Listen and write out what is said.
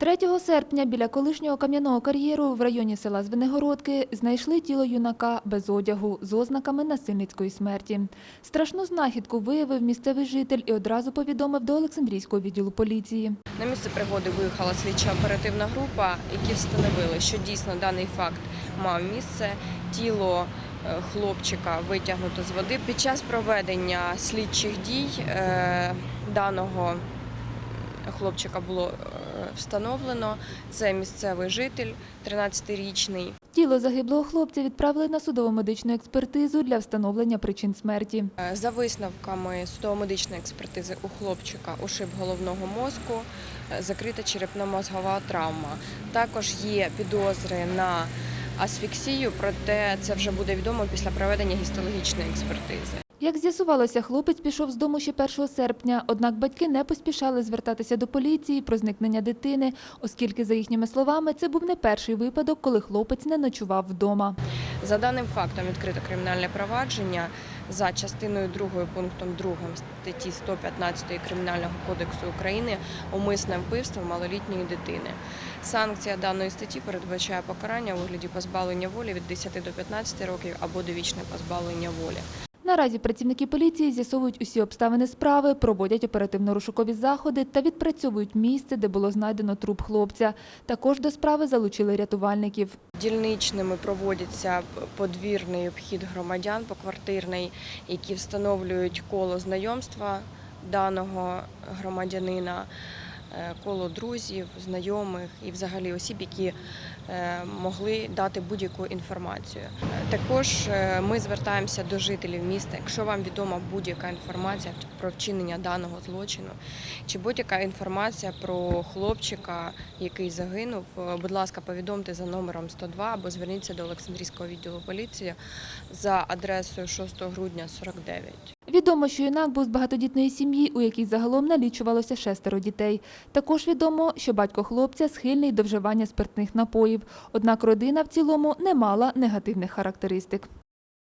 3 серпня біля колишнього кам'яного кар'єру в районі села Звенигородки знайшли тіло юнака без одягу з ознаками насильницької смерті. Страшну знахідку виявив місцевий житель і одразу повідомив до Олександрійського відділу поліції. На місце пригоди виїхала слідча оперативна група, які встановили, що дійсно даний факт мав місце. Тіло е, хлопчика витягнуто з води. Під час проведення слідчих дій е, даного хлопчика було е, встановлено. Це місцевий житель, 13-річний. Тіло загиблого хлопця відправили на судово-медичну експертизу для встановлення причин смерті. Е, За висновками судово-медичної експертизи у хлопчика ушиб головного мозку, е, закрита черепно-мозгова травма. Також є підозри на асфіксію, проте це вже буде відомо після проведення гістологічної експертизи. Як з'ясувалося, хлопець пішов з дому ще 1 серпня, однак батьки не поспішали звертатися до поліції про зникнення дитини, оскільки, за їхніми словами, це був не перший випадок, коли хлопець не ночував вдома. За даним фактом відкрито кримінальне провадження за частиною 2 пунктом 2 статті 115 Кримінального кодексу України умисне вбивство малолітньої дитини. Санкція даної статті передбачає покарання у вигляді позбавлення волі від 10 до 15 років або довічне позбавлення волі. Наразі працівники поліції з'ясовують усі обставини справи, проводять оперативно-розшукові заходи та відпрацьовують місце, де було знайдено труп хлопця. Також до справи залучили рятувальників. Дільничними проводиться подвірний обхід громадян поквартирний, які встановлюють коло знайомства даного громадянина, коло друзів, знайомих і взагалі осіб, які е, могли дати будь-яку інформацію. Е, Також е, ми звертаємося до жителів міста. Якщо вам відома будь-яка інформація про вчинення даного злочину, чи будь-яка інформація про хлопчика, який загинув, е, будь ласка, повідомте за номером 102 або зверніться до Олександрійського відділу поліції за адресою 6 грудня 49. Відомо, що юнак був з багатодітної сім'ї, у якій загалом налічувалося шестеро дітей. Також відомо, що батько хлопця схильний до вживання спиртних напоїв. Однак родина в цілому не мала негативних характеристик.